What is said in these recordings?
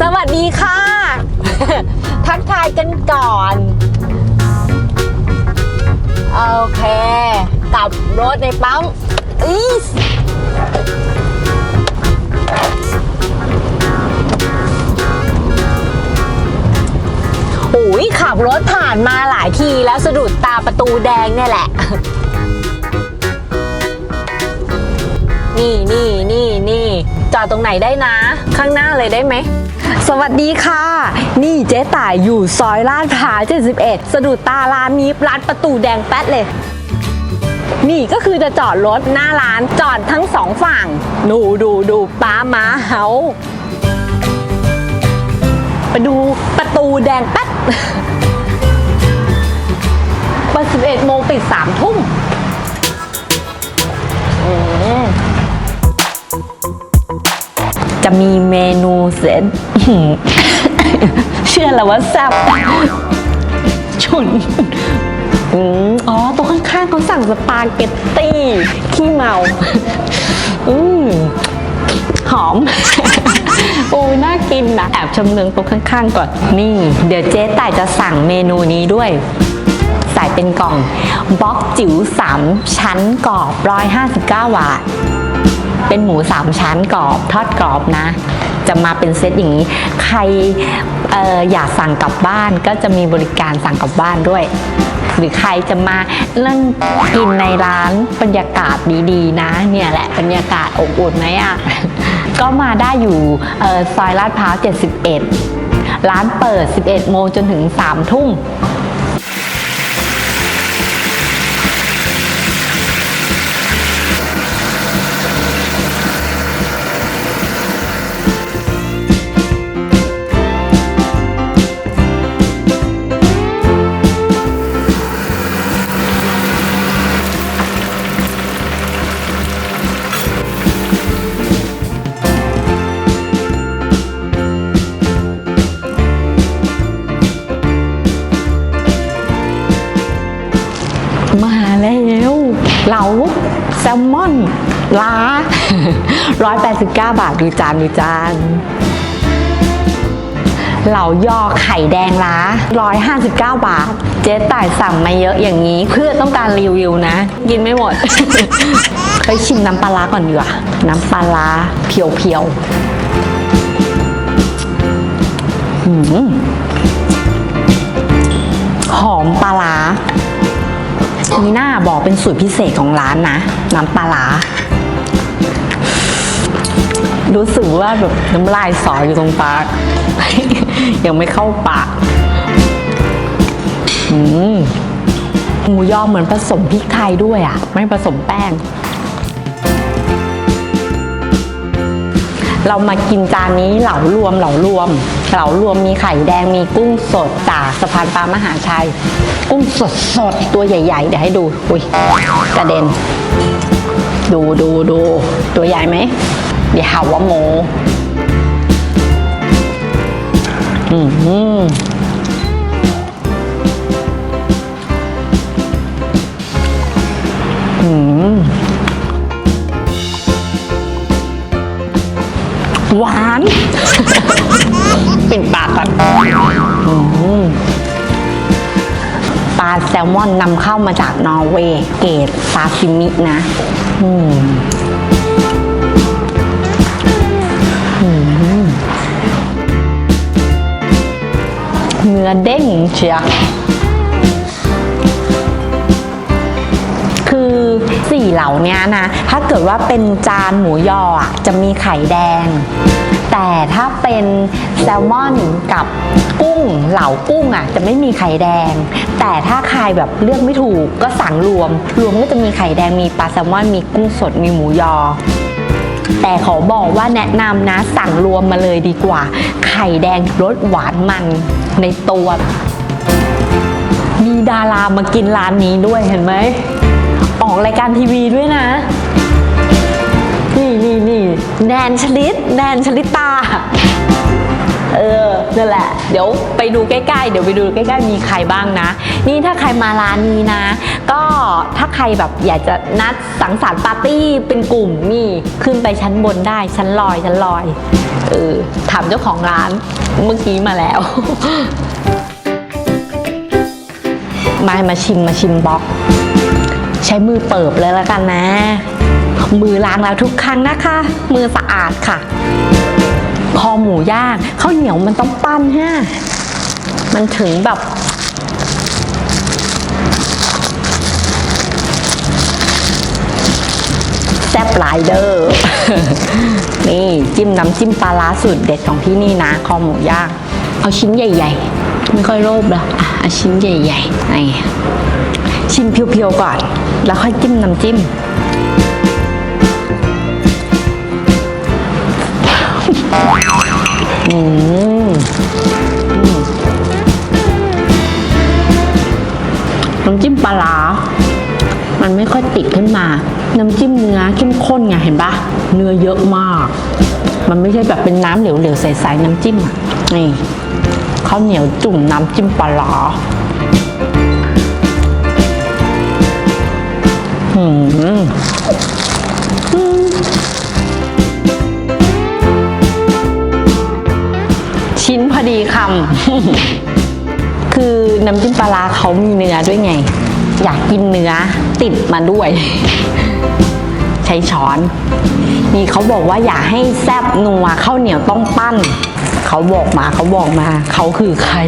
สวัสดีค่ะ ทักทายกันก่อน โอเคกลับรถในปั๊มอีสโอ้ยขับรถผ่านมาหลายทีแล้วสะดุดตาประตูแดงเนี่ยแหละ นี่นี่นี่นี่จอดตรงไหนได้นะ ข้างหน้าเลยได้ไหม สวัสดีค่ะ นี่เจ๊ต่ายอยู่ซอยลาดพร้าว71 สะดุดตาร้านนี้ร้านประตูแดงแป๊ดเลย นี่ก็คือจะจอดรถหน้าร้านจอดทั้งสองฝั่ง ดูดูดูป้าม้าเฮาไปดูประตูแดงแป๊ดเปิด11โมงปิด3ทุ่ม จะมีเมนูเสร็จเชื่อแล้วว่าแซ่บฉุนอืมอ๋อตัวข้างๆเขาสั่งสปาเกตตี้ ขี้เมา อืมหอม โอ้ยน่ากินนะแอบชมเลืองโต๊ะข้างๆก่อน นี่ เดี๋ยวเจ๊ต่ายจะสั่งเมนูนี้ด้วย ใส่เป็นกล่องบล็อกจิ๋ว 3 ชั้นกรอบ 159 บาท เป็นหมูสามชั้นกรอบทอดกรอบนะ จะมาเป็นเซตอย่างนี้ ใครอออยากสั่งกลับบ้านก็จะมีบริการสั่งกลับบ้านด้วย หรือใครจะมานั่งกินในร้านบรรยากาศดีๆ นะ เนี่ยแหละบรรยากาศอบอุ่นไหมอะ ก็มาได้อยู่ซอยลาดพร้าว 71 ร้านเปิด 11 โมงจนถึง 3 ทุ่ม มาแล้วเหลาแซลมอนล้า189 บาทดูจานดูจานเหลายอไข่แดงล้า 159 บาท เจ๊ต่ายสั่งมาเยอะอย่างนี้ เพื่อต้องการรีวิวนะ กินไม่หมด ไปชิมน้ำปลาร้าก่อนดีกว่า น้ำปลาร้าเพียวๆหอมปลาร้า มีหน้าบอกเป็นสูตรพิเศษของร้านนะ น้ำปลาร้ารู้สึกว่าแบบน้ำลายสออยู่ตรงปาก ยังไม่เข้าปากอืมหมูยอเหมือนผสมพริกไทยด้วยอะ ไม่ผสมแป้ง เรามากินจานนี้เหลารวมเหลารวม เหลารวมมีไข่แดงมีกุ้งสดจากสะพานปลามหาชัย กุ้งสดสดตัวใหญ่ ๆ เดี๋ยวให้ดูอุ้ยกระเด็น ดูดูดูตัวใหญ่ไหมเดี๋ยวหาว่าโมอืมอืม หวาน ปิดปากก่อนอืมปลาแซลมอนนำเข้ามาจากนอร์เวย์เกรดซาซิมินะ อืมอืมเนื้อเด้งเชีย คือสี่เหล่านี้นะ ถ้าเกิดว่าเป็นจานหมูยออะจะมีไข่แดง แต่ถ้าเป็นแซลมอนกับกุ้งเหล่ากุ้งอะจะไม่มีไข่แดง แต่ถ้าใครแบบเลือกไม่ถูกก็สั่งรวม รวมก็จะมีไข่แดงมีปลาแซลมอนมีกุ้งสดมีหมูยอแต่ขอบอกว่าแนะนำนะสั่งรวมมาเลยดีกว่า ไข่แดงรสหวานมันในตัว มีดารามากินร้านนี้ด้วยเห็นไหม ออกรายการทีวีด้วยนะ นี่นี่นี่แนนชลิตแนนชลิตา เออ นั่นแหละ เดี๋ยวไปดูใกล้ๆ เดี๋ยวไปดูใกล้ๆ มีใครบ้างนะ นี่ถ้าใครมาร้านนี้นะ ก็ถ้าใครแบบอยากจะนัดสังสรรค์ปาร์ตี้เป็นกลุ่มนี่ขึ้นไปชั้นบนได้ชั้นลอยชั้นลอย เออ ถามเจ้าของร้านเมื่อกี้มาแล้วมามาชิมมาชิมบล็อก ใช้มือเปิบเลยแล้วกันนะ มือล้างแล้วทุกครั้งนะคะ มือสะอาดค่ะ คอหมูย่างข้าวเหนียวมันต้องปั้นฮะมันถึงแบบแซ่บหลายเดอร์นี่จิ้มน้ำจิ้มปลาร้าสูตรเด็ดของที่นี่นะ คอหมูย่าง เอาชิ้นใหญ่ ๆ ไม่ค่อยโลภละอะเอาชิ้นใหญ่ๆนี่ ชิมเพียวๆก่อน แล้วค่อยจิ้มน้ำจิ้ม อืมน้ำจิ้มปลาร้ามันไม่ค่อยติดขึ้นมา น้ำจิ้มเนื้อเข้มข้นไงเห็นปะเนื้อเยอะมาก มันไม่ใช่แบบเป็นน้ำเหลวๆใสๆน้ำจิ้มอะนี่ข้าวเหนียวจุ่มน้ำจิ้มปลาร้า ชิ้นพอดีคำ คือน้ำจิ้มปลาร้าเขามีเนื้อด้วยไง อยากกินเนื้อติดมาด้วย ใช้ช้อน นี่เขาบอกว่าอย่าให้แซบนัวข้าวเหนียวต้องปั้น เขาบอกมาเขาบอกมา เขาคือใคร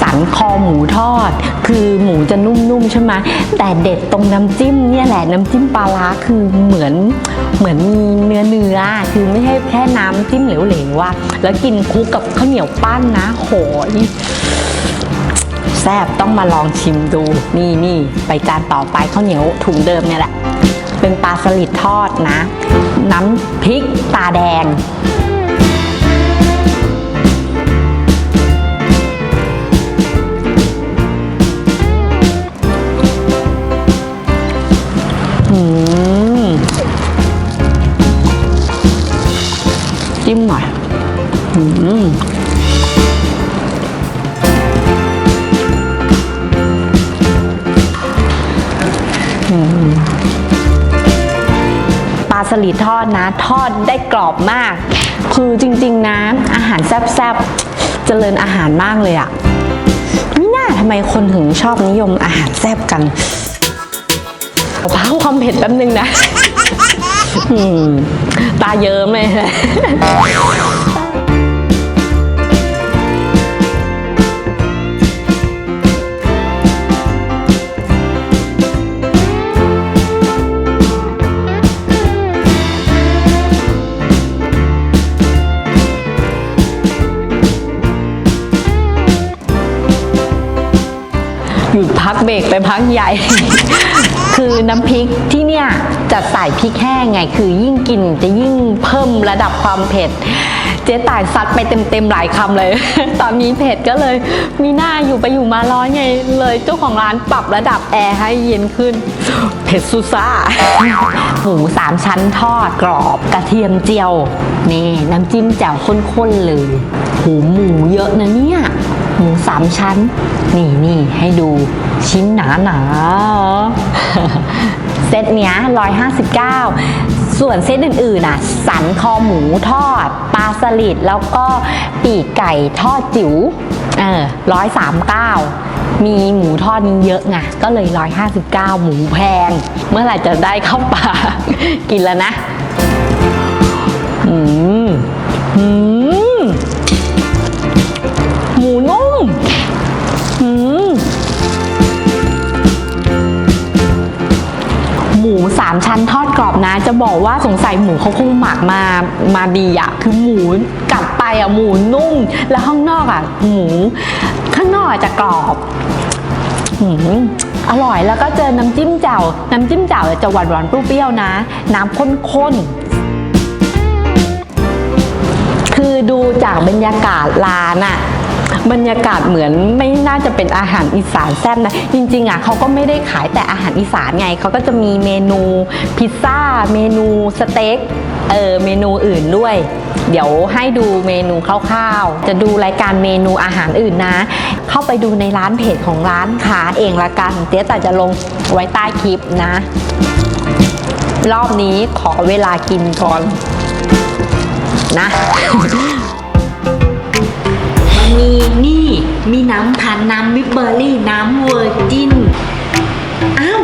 สันคอหมูทอด คือหมูจะนุ่มๆใช่ไหมแต่เด็ดตรงน้ำจิ้มเนี่ยแหละน้ำจิ้มปลาร้าคือเหมือนเหมือนมีเนื้อเนื้อคือไม่ใช่แค่น้ำจิ้มเหลวๆว่ะแล้วกินคุกกับข้าวเหนียวปั้นนะโหยแซ่บต้องมาลองชิมดูนี่นี่ไปจานต่อไปข้าวเหนียวถุงเดิมเนี่ยแหละ เป็นปลาสลิดทอดนะ น้ำพริกตาแดง จิ้มหน่อย อืม สลิดทอดนะ ทอดได้กรอบมาก คือจริง ๆ นะ อาหารแซ่บๆ เจริญอาหารมากเลยอะไม่น่าทำไมคนถึงชอบนิยมอาหารแซ่บกันเอาพักความเผ็ดแป๊บนึงนะตาเยิ้มเลย กเบรกไปพักใหญ่ คือน้ำพริกที่เนี่ยจะใส่พริกแห้งไง คือยิ่งกินจะยิ่งเพิ่มระดับความเผ็ด เจ๊ต่ายซัดไปเต็มๆหลายคำเลย ตอนนี้เผ็ดก็เลยมีหน้าอยู่ไปอยู่มาร้อนไงเลย เจ้าของร้านปรับระดับแอร์ให้เย็นขึ้น เผ็ดซูซ่าหมูสามชั้นทอดกรอบกระเทียมเจียว นี่ น้ำจิ้มแจ่วข้นๆเลยหูหมูเยอะนะเนี่ย หมูสามชั้น นี่นี่ให้ดูชิ้นหนาหนาเซตเนี้ย 159 ส่วนเซตอื่นๆน่ะ สันคอหมูทอด ปลาสลิด แล้วก็ปีกไก่ทอดจิ๋ว เออร้อยสามเก้ามีหมูทอดนี้เยอะไงก็เลย 159 หมูแพง เมื่อไหร่จะได้เข้าปากกินแล้วนะ บอกว่าสงสัยหมูเขาคงหมักมามาดีอะคือหมูกัดไปอะหมูนุ่ม แล้วข้างนอกอะหมูข้างนอกอะจะกรอบอร่อยแล้วก็เจอน้ำจิ้มแจ่วน้ำจิ้มแจ่วจะหวานหวานเปรี้ยวๆนะ น้ำข้นๆคือดูจากบรรยากาศร้านอะ บรรยากาศเหมือนไม่น่าจะเป็นอาหารอีสานแซ่บนะ จริงๆอะเขาก็ไม่ได้ขายแต่อาหารอีสานไงเขาก็จะมีเมนูพิซซ่า เมนูสเต็กเออเมนูอื่นด้วย เดี๋ยวให้ดูเมนูคร่าวๆ จะดูรายการเมนูอาหารอื่นนะ เข้าไปดูในร้านเพจของร้านค้าเองละกัน เจ๊แต่จะลงไว้ใต้คลิปนะ รอบนี้ขอเวลากินก่อนนะ นมีนี่ มีน้ำพันน้ำมิเบอร์รี่ น้ำเวอร์จิน อ้าว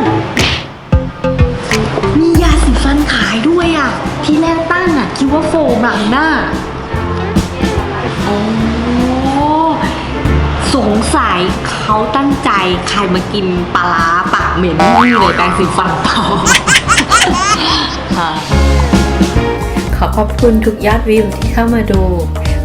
มียาสีฟันขายด้วยอะ ที่แรกตั้งอะ คิดว่าโฟมหลังหน้าโอ้สงสัยเขาตั้งใจใครมากินปลาร้าปากเหม็นนี่เลยแปรงสีฟันต่อค่ะขอขอบคุณทุกยอดวิวที่เข้ามาดู